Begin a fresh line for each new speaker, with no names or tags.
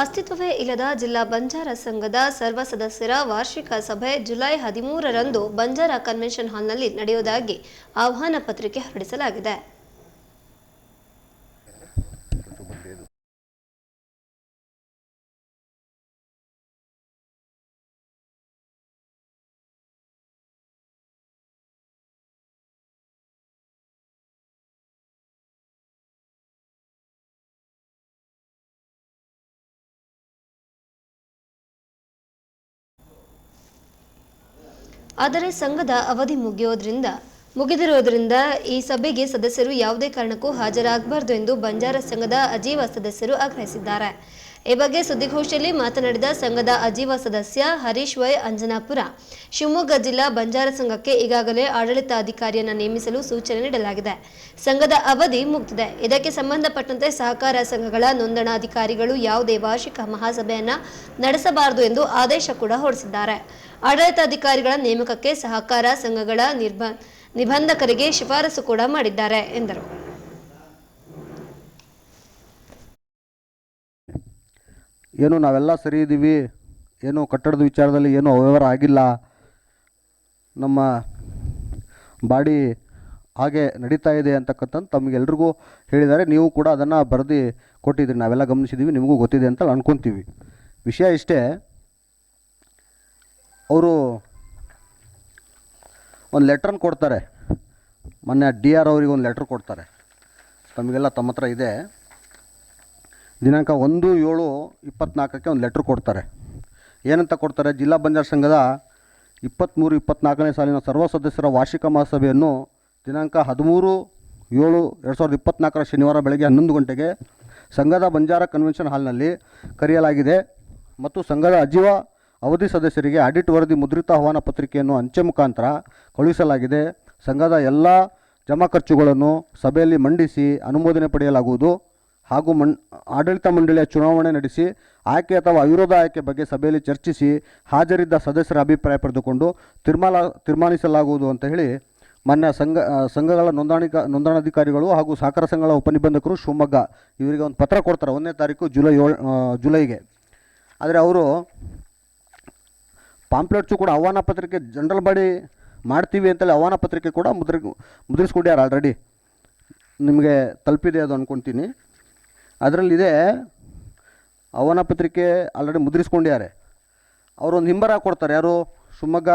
ಅಸ್ತಿತ್ವವೇ ಇಲ್ಲದ ಜಿಲ್ಲಾ ಬಂಜಾರ ಸಂಘದ ಸರ್ವ ಸದಸ್ಯರ ವಾರ್ಷಿಕ ಸಭೆ ಜುಲೈ ಹದಿಮೂರರಂದು ಬಂಜಾರ ಕನ್ವೆನ್ಷನ್ ಹಾಲ್ನಲ್ಲಿ ನಡೆಯುವುದಾಗಿ ಆಹ್ವಾನ ಪತ್ರಿಕೆ ಹೊರಡಿಸಲಾಗಿದೆ. ಆದರೆ ಸಂಘದ ಅವಧಿ ಮುಗಿಯೋದ್ರಿಂದ, ಮುಗಿದಿರೋದ್ರಿಂದ ಈ ಸಭೆಗೆ ಸದಸ್ಯರು ಯಾವುದೇ ಕಾರಣಕ್ಕೂ ಹಾಜರಾಗಬಾರದು ಎಂದು ಬಂಜಾರ ಸಂಘದ ಅಜೀವ ಸದಸ್ಯರು ಆಗ್ರಹಿಸಿದ್ದಾರೆ. ಈ ಬಗ್ಗೆ ಸುದ್ದಿಗೋಷ್ಠಿಯಲ್ಲಿ ಮಾತನಾಡಿದ ಸಂಘದ ಅಜೀವ ಸದಸ್ಯ ಹರೀಶ್ ವೈ ಅಂಜನಾಪುರ. ಶಿವಮೊಗ್ಗ ಜಿಲ್ಲಾ ಬಂಜಾರ ಸಂಘಕ್ಕೆ ಈಗಾಗಲೇ ಆಡಳಿತಾಧಿಕಾರಿಯನ್ನು ನೇಮಿಸಲು ಸೂಚನೆ ನೀಡಲಾಗಿದೆ. ಸಂಘದ ಅವಧಿ ಮುಗ್ತಿದೆ ಇದಕ್ಕೆ ಸಂಬಂಧಪಟ್ಟಂತೆ ಸಹಕಾರ ಸಂಘಗಳ ನೋಂದಣಾಧಿಕಾರಿಗಳು ಯಾವುದೇ ವಾರ್ಷಿಕ ಮಹಾಸಭೆಯನ್ನು ನಡೆಸಬಾರದು ಎಂದು ಆದೇಶ ಕೂಡ ಹೊರಡಿಸಿದ್ದಾರೆ. ಆಡಳಿತಾಧಿಕಾರಿಗಳ ನೇಮಕಕ್ಕೆ ಸಹಕಾರ ಸಂಘಗಳ ನಿರ್ಬ, ನಿಬಂಧಕರಿಗೆ ಶಿಫಾರಸು ಕೂಡ ಮಾಡಿದ್ದಾರೆ ಎಂದರು.
ಏನು ನಾವೆಲ್ಲ ಸರಿ ಇದ್ದೀವಿ, ಏನು ಕಟ್ಟಡದ ವಿಚಾರದಲ್ಲಿ ಏನೂ ಅವ್ಯವಹಾರ ಆಗಿಲ್ಲ. ನಮ್ಮ ಬಾಡಿ ಹಾಗೆ ನಡೀತಾ ಇದೆ ಅಂತಕ್ಕಂಥದ್ದು ತಮಗೆಲ್ರಿಗೂ ಹೇಳಿದ್ದಾರೆ. ನೀವು ಕೂಡ ಅದನ್ನು ಬರೆದು ಕೊಟ್ಟಿದ್ದೀರಿ. ನಾವೆಲ್ಲ ಗಮನಿಸಿದ್ದೀವಿ, ನಿಮಗೂ ಗೊತ್ತಿದೆ ಅಂತ ಅಂದ್ಕೊತೀವಿ ವಿಷಯ ಇಷ್ಟೇ, ಅವರು ಒಂದು ಲೆಟ್ರನ್ನು ಕೊಡ್ತಾರೆ. ಮೊನ್ನೆ ಡಿ ಆರ್ ಅವರಿಗೆ ಒಂದು ಲೆಟ್ರ್ ಕೊಡ್ತಾರೆ. ತಮಗೆಲ್ಲ ತಮ್ಮ ಹತ್ರ ಇದೆ. ದಿನಾಂಕ ಒಂದು ಏಳು ಇಪ್ಪತ್ನಾಲ್ಕಕ್ಕೆ ಒಂದು ಲೆಟ್ರ್ ಕೊಡ್ತಾರೆ. ಏನಂತ ಕೊಡ್ತಾರೆ? ಜಿಲ್ಲಾ ಬಂಜಾರ ಸಂಘದ ಇಪ್ಪತ್ತ್ಮೂರು ಇಪ್ಪತ್ನಾಲ್ಕನೇ ಸಾಲಿನ ಸರ್ವ ಸದಸ್ಯರ ವಾರ್ಷಿಕ ಮಹಾಸಭೆಯನ್ನು ದಿನಾಂಕ ಹದಿಮೂರು ಏಳು ಎರಡು ಸಾವಿರದ ಇಪ್ಪತ್ನಾಲ್ಕರ ಶನಿವಾರ ಬೆಳಗ್ಗೆ ಹನ್ನೊಂದು ಗಂಟೆಗೆ ಸಂಘದ ಬಂಜಾರ ಕನ್ವೆನ್ಷನ್ ಹಾಲ್ನಲ್ಲಿ ಕರೆಯಲಾಗಿದೆ ಮತ್ತು ಸಂಘದ ಅಜೀವ ಅವಧಿ ಸದಸ್ಯರಿಗೆ ಆಡಿಟ್ ವರದಿ ಮುದ್ರಿತ ಆಹ್ವಾನ ಪತ್ರಿಕೆಯನ್ನು ಅಂಚೆ ಮುಖಾಂತರ ಕಳುಹಿಸಲಾಗಿದೆ. ಸಂಘದ ಎಲ್ಲ ಜಮಾ ಖರ್ಚುಗಳನ್ನು ಸಭೆಯಲ್ಲಿ ಮಂಡಿಸಿ ಅನುಮೋದನೆ ಪಡೆಯಲಾಗುವುದು. ಹಾಗೂ ಮಂ ಆಡಳಿತ ಮಂಡಳಿಯ ಚುನಾವಣೆ ನಡೆಸಿ, ಆಯ್ಕೆ ಅಥವಾ ಅವಿರೋಧ ಆಯ್ಕೆ ಬಗ್ಗೆ ಸಭೆಯಲ್ಲಿ ಚರ್ಚಿಸಿ ಹಾಜರಿದ್ದ ಸದಸ್ಯರ ಅಭಿಪ್ರಾಯ ಪಡೆದುಕೊಂಡು ತೀರ್ಮಾನ ತೀರ್ಮಾನಿಸಲಾಗುವುದು ಅಂತ ಹೇಳಿ ಮಾನ್ಯ ಸಂಘ ಸಂಘಗಳ ನೋಂದಣಿಕ, ನೋಂದಣಾಧಿಕಾರಿಗಳು ಹಾಗೂ ಸಹಕಾರ ಸಂಘಗಳ ಉಪನಿಬಂಧಕರು ಶಿವಮೊಗ್ಗ ಇವರಿಗೆ ಒಂದು ಪತ್ರ ಕೊಡ್ತಾರೆ ಒಂದನೇ ತಾರೀಕು ಜುಲೈ ಏಳು ಜುಲೈಗೆ. ಆದರೆ ಅವರು ಪಾಂಪ್ಲೆಟ್ಸು ಕೂಡ ಆಹ್ವಾನ ಪತ್ರಿಕೆ ಜನರಲ್ ಬಾಡಿ ಮಾಡ್ತೀವಿ ಅಂತೇಳಿ ಆಹ್ವಾನ ಪತ್ರಿಕೆ ಕೂಡ ಮುದ್ರ ಮುದ್ರಿಸ್ಕೊಡ್ಯಾರ ಆಲ್ರೆಡಿ ನಿಮಗೆ ತಲುಪಿದೆ ಅದು ಅಂದ್ಕೊತೀನಿ ಅದರಲ್ಲಿದೆ ಅವನ ಪತ್ರಿಕೆ ಆಲ್ರೆಡಿ ಮುದ್ರಿಸ್ಕೊಂಡಿದ್ದಾರೆ. ಅವರೊಂದು ಹಿಂಬರ ಕೊಡ್ತಾರೆ. ಯಾರು? ಶಿವಮೊಗ್ಗ